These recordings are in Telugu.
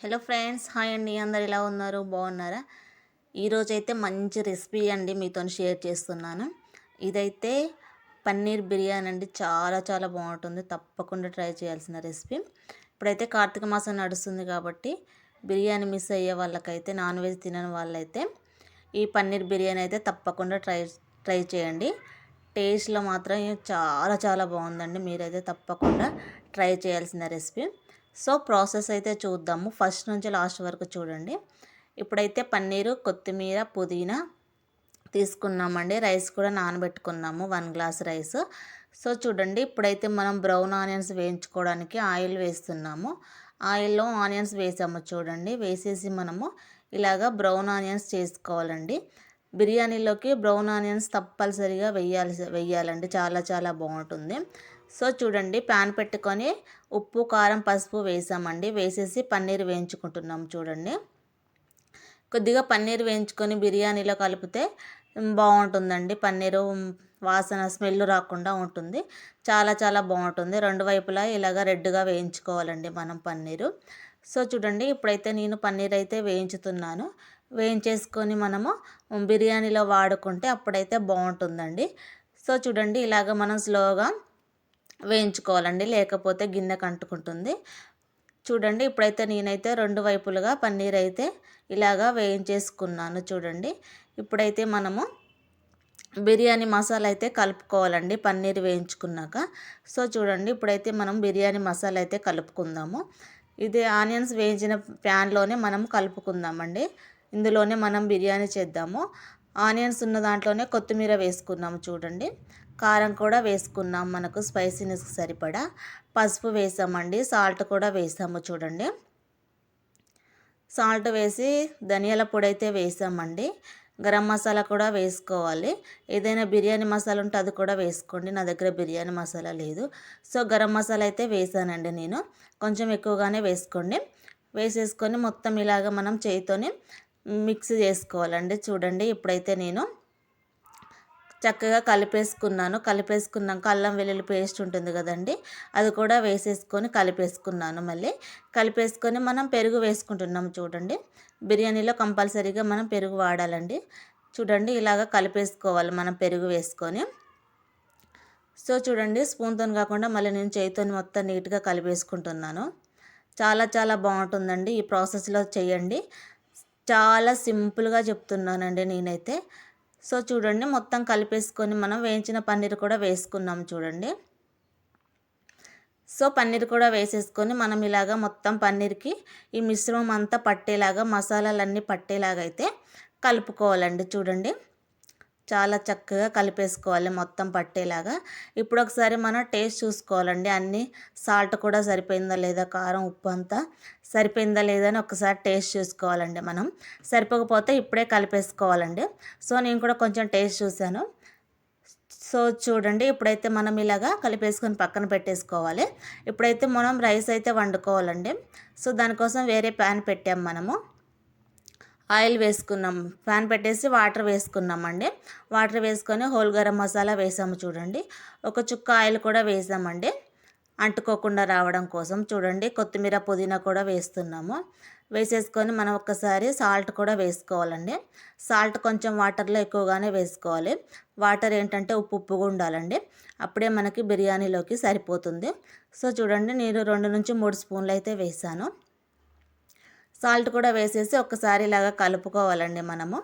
హలో ఫ్రెండ్స్ హాయ్ అండి. అందరు ఎలా ఉన్నారు? బాగున్నారా? ఈరోజు అయితే మంచి రెసిపీ అండి మీతో షేర్ చేస్తున్నాను. ఇదైతే పన్నీర్ బిర్యానీ అండి. చాలా చాలా బాగుంటుంది. తప్పకుండా ట్రై చేయాల్సిన రెసిపీ. ఇప్పుడైతే కార్తీక మాసం నడుస్తుంది కాబట్టి బిర్యానీ మిస్ అయ్యే వాళ్ళకైతే నాన్ వెజ్ తినని వాళ్ళైతే ఈ పన్నీర్ బిర్యానీ అయితే తప్పకుండా ట్రై ట్రై చేయండి. టేస్ట్లో మాత్రం చాలా చాలా బాగుందండి. మీరైతే తప్పకుండా ట్రై చేయాల్సిన రెసిపీ. సో ప్రాసెస్ అయితే చూద్దాము. ఫస్ట్ నుంచి లాస్ట్ వరకు చూడండి. ఇప్పుడైతే పన్నీరు కొత్తిమీర పుదీనా తీసుకున్నామండి. రైస్ కూడా నానబెట్టుకున్నాము. One glass rice. సో చూడండి. ఇప్పుడైతే మనం బ్రౌన్ ఆనియన్స్ వేయించుకోవడానికి ఆయిల్ వేస్తున్నాము. ఆయిల్లో ఆనియన్స్ వేసాము చూడండి. వేసేసి మనము ఇలాగ బ్రౌన్ ఆనియన్స్ చేసుకోవాలండి. బిర్యానీలోకి బ్రౌన్ ఆనియన్స్ తప్పనిసరిగా వేయాలి వెయ్యాలండి చాలా చాలా బాగుంటుంది. సో చూడండి ప్యాన్ పెట్టుకొని ఉప్పు కారం పసుపు వేసామండి. వేసేసి పన్నీర్ వేయించుకుంటున్నాం చూడండి. కొద్దిగా పన్నీర్ వేయించుకొని బిర్యానీలో కలిపితే బాగుంటుందండి. పన్నీరు వాసన స్మెల్ రాకుండా ఉంటుంది. చాలా చాలా బాగుంటుంది. రెండు వైపులా ఇలాగ రెడ్గా వేయించుకోవాలండి మనం పన్నీరు. సో చూడండి ఇప్పుడైతే నేను పన్నీర్ అయితే వేయించుతున్నాను. వేయించేసుకొని మనము బిర్యానీలో వాడుకుంటే అప్పుడైతే బాగుంటుందండి. సో చూడండి ఇలాగ మనం స్లోగా వేయించుకోవాలండి. లేకపోతే గిన్నె కంటుకుంటుంది. చూడండి ఇప్పుడైతే నేనైతే రెండు వైపులుగా పన్నీర్ అయితే ఇలాగా వేయించేసుకున్నాను చూడండి. ఇప్పుడైతే మనము బిర్యానీ మసాలా అయితే కలుపుకోవాలండి పన్నీర్ వేయించుకున్నాక. సో చూడండి ఇప్పుడైతే మనం బిర్యానీ మసాలా అయితే కలుపుకుందాము. ఇది ఆనియన్స్ వేయించిన ప్యాన్లోనే మనం కలుపుకుందామండి. ఇందులోనే మనం బిర్యానీ చేద్దాము. ఆనియన్స్ ఉన్న దాంట్లోనే కొత్తిమీర వేసుకున్నాము చూడండి. కారం కూడా వేసుకున్నాం. మనకు స్పైసీనెస్కి సరిపడా. పసుపు వేసామండి. సాల్ట్ కూడా వేసాము చూడండి. సాల్ట్ వేసి ధనియాల పొడి అయితే వేసామండి. గరం మసాలా కూడా వేసుకోవాలి. ఏదైనా బిర్యానీ మసాలా ఉంటే అది కూడా వేసుకోండి. నా దగ్గర బిర్యానీ మసాలా లేదు. సో గరం మసాలా అయితే వేసానండి నేను. కొంచెం ఎక్కువగానే వేసుకోండి. వేసేసుకొని మొత్తం ఇలాగ మనం చేయితోని మిక్స్ చేసుకోవాలండి. చూడండి ఇప్పుడైతే నేను చక్కగా కలిపేసుకున్నాను. కలిపేసుకున్నాక అల్లం వెల్లుల్లి పేస్ట్ ఉంటుంది కదండి. అది కూడా వేసేసుకొని కలిపేసుకున్నాను మళ్ళీ. కలిపేసుకొని మనం పెరుగు వేసుకుంటున్నాం చూడండి. బిర్యానీలో కంపల్సరీగా మనం పెరుగు వాడాలండి. చూడండి ఇలాగ కలిపేసుకోవాలి మనం పెరుగు వేసుకొని. సో చూడండి స్పూన్తో కాకుండా మళ్ళీ నేను చేయితో మొత్తం నీట్గా కలిపేసుకుంటున్నాను. చాలా చాలా బాగుంటుందండి ఈ ప్రాసెస్లో చేయండి. చాలా సింపుల్గా చెప్తున్నానండి నేనైతే. సో చూడండి మొత్తం కలిపేసుకొని మనం వేయించిన పన్నీర్ కూడా వేసుకున్నాం చూడండి. సో పన్నీర్ కూడా వేసేసుకొని మనం ఇలాగా మొత్తం పన్నీర్కి ఈ మిశ్రమం అంతా పట్టేలాగా మసాలాలన్నీ పట్టేలాగా అయితే కలుపుకోవాలండి చూడండి. చాలా చక్కగా కలిపేసుకోవాలి మొత్తం పట్టేలాగా. ఇప్పుడు ఒకసారి మనం టేస్ట్ చూసుకోవాలండి. అన్నీ సాల్ట్ కూడా సరిపోయిందా లేదా కారం ఉప్పు అంతా సరిపోయిందా లేదా అని ఒకసారి టేస్ట్ చూసుకోవాలండి మనం. సరిపోకపోతే ఇప్పుడే కలిపేసుకోవాలండి. సో నేను కూడా కొంచెం టేస్ట్ చూశాను. సో చూడండి ఇప్పుడైతే మనం ఇలాగా కలిపేసుకొని పక్కన పెట్టేసుకోవాలి. ఇప్పుడైతే మనం రైస్ అయితే వండుకోవాలండి. సో దానికోసం వేరే ప్యాన్ పెట్టాము మనము. ఆయిల్ వేసుకున్నాం. ప్యాన్ పెట్టేసి వాటర్ వేసుకున్నామండి. వాటర్ వేసుకొని హోల్ గరం మసాలా వేసాము చూడండి. ఒక చుక్క ఆయిల్ కూడా వేసామండి. అంటుకోకుండా రావడం కోసం చూడండి. కొత్తిమీర పుదీనా కూడా వేస్తున్నాము. వేసేసుకొని మనం ఒక్కసారి సాల్ట్ కూడా వేసుకోవాలండి. సాల్ట్ కొంచెం వాటర్లో ఎక్కువగానే వేసుకోవాలి. వాటర్ ఏంటంటే ఉప్పు ఉప్పుగా ఉండాలండి. అప్పుడే మనకి బిర్యానీలోకి సరిపోతుంది. సో చూడండి నేను రెండు నుంచి మూడు స్పూన్లు అయితే వేసాను. సాల్ట్ కూడా వేసేసి ఒక్కసారి ఇలాగా కలుపుకోవాలండి మనము.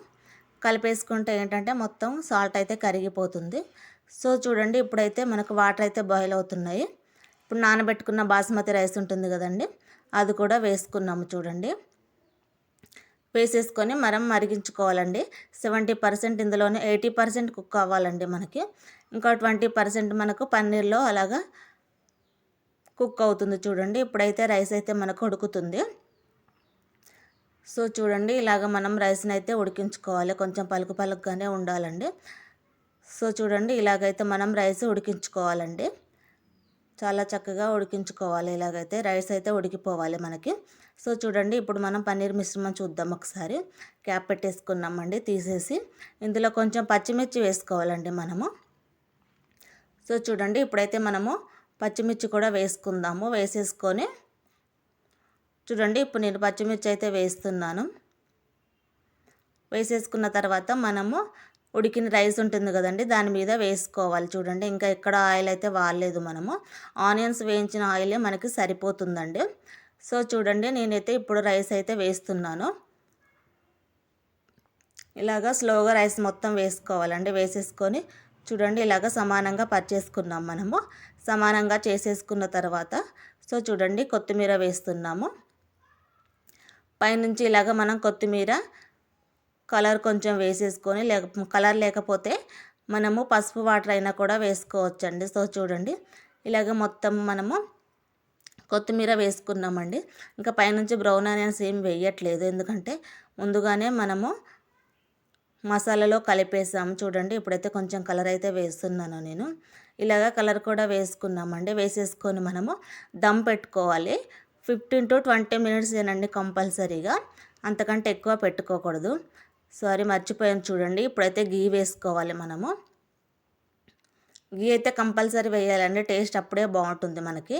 కలిపేసుకుంటే ఏంటంటే మొత్తం సాల్ట్ అయితే కరిగిపోతుంది. సో చూడండి ఇప్పుడైతే మనకు వాటర్ అయితే బాయిల్ అవుతున్నాయి. ఇప్పుడు నానబెట్టుకున్న బాస్మతి రైస్ ఉంటుంది కదండి అది కూడా వేసుకున్నాము చూడండి. వేసేసుకొని మనం మరిగించుకోవాలండి. సెవెంటీ పర్సెంట్ ఇందులోనే ఎయిటీ పర్సెంట్ కుక్ అవ్వాలండి మనకి. ఇంకా ట్వంటీ పర్సెంట్ మనకు పన్నీర్లో అలాగా కుక్ అవుతుంది చూడండి. ఇప్పుడైతే రైస్ అయితే మనకు ఉడుకుతుంది. సో చూడండి ఇలాగ మనం రైస్ని అయితే ఉడికించుకోవాలి. కొంచెం పలుకు పలుకుగానే ఉండాలండి. సో చూడండి ఇలాగైతే మనం రైస్ ఉడికించుకోవాలండి. చాలా చక్కగా ఉడికించుకోవాలి. ఇలాగైతే రైస్ అయితే ఉడికిపోవాలి మనకి. సో చూడండి ఇప్పుడు మనం పన్నీర్ మిశ్రమం చూద్దాం ఒకసారి. క్యాప్ పెట్టేసుకున్నామండి తీసేసి. ఇందులో కొంచెం పచ్చిమిర్చి వేసుకోవాలండి మనము. సో చూడండి ఇప్పుడైతే మనము పచ్చిమిర్చి కూడా వేసుకుందాము. వేసేసుకొని చూడండి ఇప్పుడు నేను పచ్చిమిర్చి అయితే వేస్తున్నాను. వేసేసుకున్న తర్వాత మనము ఉడికిన రైస్ ఉంటుంది కదండి దాని మీద వేసుకోవాలి చూడండి. ఇంకా ఎక్కడ ఆయిల్ అయితే వాడలేదు మనము. ఆనియన్స్ వేయించిన ఆయిలే మనకి సరిపోతుందండి. సో చూడండి నేనైతే ఇప్పుడు రైస్ అయితే వేస్తున్నాను. ఇలాగా స్లోగా రైస్ మొత్తం వేసుకోవాలండి. వేసేసుకొని చూడండి ఇలాగ సమానంగా పర్చేసుకున్నాం మనము. సమానంగా చేసేసుకున్న తర్వాత సో చూడండి కొత్తిమీర వేస్తున్నాము. పైనుంచి ఇలాగ మనం కొత్తిమీర కలర్ కొంచెం వేసేసుకొని లేక కలర్ లేకపోతే మనము పసుపు వాటర్ అయినా కూడా వేసుకోవచ్చండి. సో చూడండి. ఇలాగ మొత్తం మనము కొత్తిమీర వేసుకున్నామండి. ఇంకా పైనుంచి బ్రౌన్ ఆనియన్స్ ఏం వేయట్లేదు. ఎందుకంటే ముందుగానే మనము మసాలాలో కలిపేసాము. చూడండి ఇప్పుడైతే కొంచెం కలర్ అయితే వేస్తున్నాను నేను. ఇలాగ కలర్ కూడా వేసుకున్నామండి. వేసేసుకొని మనము దమ్ పెట్టుకోవాలి. ఫిఫ్టీన్ టు ట్వంటీ మినిట్స్ ఏనండి కంపల్సరీగా. అంతకంటే ఎక్కువ పెట్టుకోకూడదు. సారీ మర్చిపోయాను చూడండి. ఇప్పుడైతే గీ వేసుకోవాలి మనము. గీ అయితే కంపల్సరీ వేయాలండి. టేస్ట్ అప్పుడే బాగుంటుంది మనకి.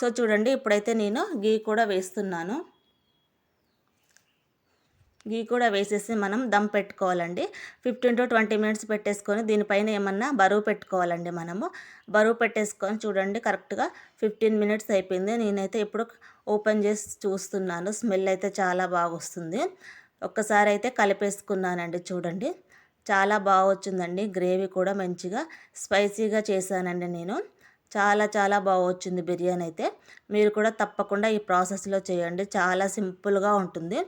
సో చూడండి ఇప్పుడైతే నేను గీ కూడా వేస్తున్నాను. గీ కూడా వేసేసి మనం దమ్ పెట్టుకోవాలండి. ఫిఫ్టీన్ టు ట్వంటీ మినిట్స్ పెట్టేసుకొని దీనిపైన ఏమన్నా బరువు పెట్టుకోవాలండి మనము. బరువు పెట్టేసుకొని చూడండి కరెక్ట్గా ఫిఫ్టీన్ మినిట్స్ అయిపోయింది. నేనైతే ఇప్పుడు ఓపెన్ చేసి చూస్తున్నాను. స్మెల్ అయితే చాలా బాగా వస్తుంది ఒక్కసారి అయితే కలిపేసుకున్నానండి చూడండి. చాలా బాగా వచ్చిందండి గ్రేవీ కూడా మంచిగా స్పైసీగా చేశానండి నేను. చాలా చాలా బాగా వచ్చింది బిర్యానీ అయితే. మీరు కూడా తప్పకుండా ఈ ప్రాసెస్లో చేయండి. చాలా సింపుల్గా ఉంటుంది.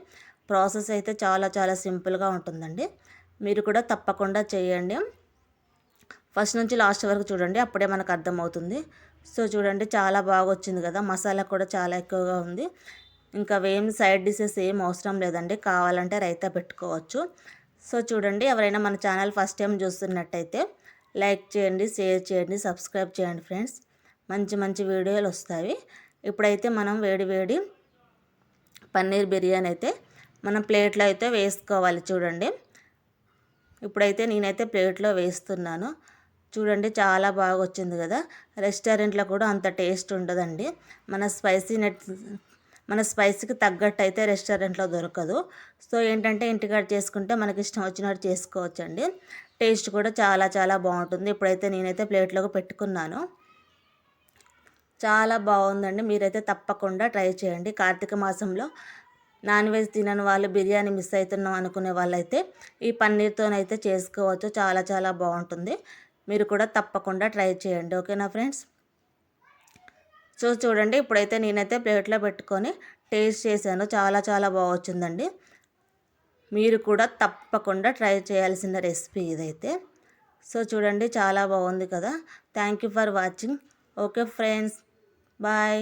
ప్రాసెస్ అయితే చాలా చాలా సింపుల్గా ఉంటుందండి. మీరు కూడా తప్పకుండా చేయండి. ఫస్ట్ నుంచి లాస్ట్ వరకు చూడండి అప్పుడే మనకు అర్థమవుతుంది. సో చూడండి చాలా బాగా వచ్చింది కదా. మసాలా కూడా చాలా ఎక్కువగా ఉంది. ఇంకా ఏం సైడ్ డిషెస్ ఏం అవసరం లేదండి. కావాలంటే రైతా పెట్టుకోవచ్చు. సో చూడండి ఎవరైనా మన ఛానల్ ఫస్ట్ టైం చూస్తున్నట్టయితే లైక్ చేయండి షేర్ చేయండి సబ్స్క్రైబ్ చేయండి ఫ్రెండ్స్. మంచి మంచి వీడియోలు వస్తాయి. ఇప్పుడైతే మనం వేడి వేడి పన్నీర్ బిర్యానీ అయితే మనం ప్లేట్లో అయితే వేసుకోవాలి చూడండి. ఇప్పుడైతే నేనైతే ప్లేట్లో వేస్తున్నాను. చూడండి చాలా బాగా వచ్చింది కదా. రెస్టారెంట్లో కూడా అంత టేస్ట్ ఉండదండి. మన స్పైసీ నెట్ మన స్పైసీకి తగ్గట్టు అయితే రెస్టారెంట్లో దొరకదు. సో ఏంటంటే ఇంటికాడ చేసుకుంటే మనకి ఇష్టం వచ్చినట్టు చేసుకోవచ్చు అండి టేస్ట్ కూడా చాలా చాలా బాగుంటుంది. ఇప్పుడైతే నేనైతే ప్లేట్లోకి పెట్టుకున్నాను. చాలా బాగుందండి. మీరైతే తప్పకుండా ట్రై చేయండి. కార్తీక మాసంలో నాన్ వెజ్ తినని వాళ్ళు బిర్యానీ మిస్ అవుతున్నాం అనుకునే వాళ్ళైతే ఈ పన్నీర్తోనైతే చేసుకోవచ్చు. చాలా చాలా బాగుంటుంది. మీరు కూడా తప్పకుండా ట్రై చేయండి. ఓకేనా ఫ్రెండ్స్? సో చూడండి ఇప్పుడైతే నేనైతే ప్లేట్లో పెట్టుకొని టేస్ట్ చేశాను. చాలా చాలా బాగుచ్చిందండి మీరు కూడా తప్పకుండా ట్రై చేయాల్సిన రెసిపీ ఇదైతే. సో చూడండి చాలా బాగుంది కదా. Thank you for watching okay friends bye.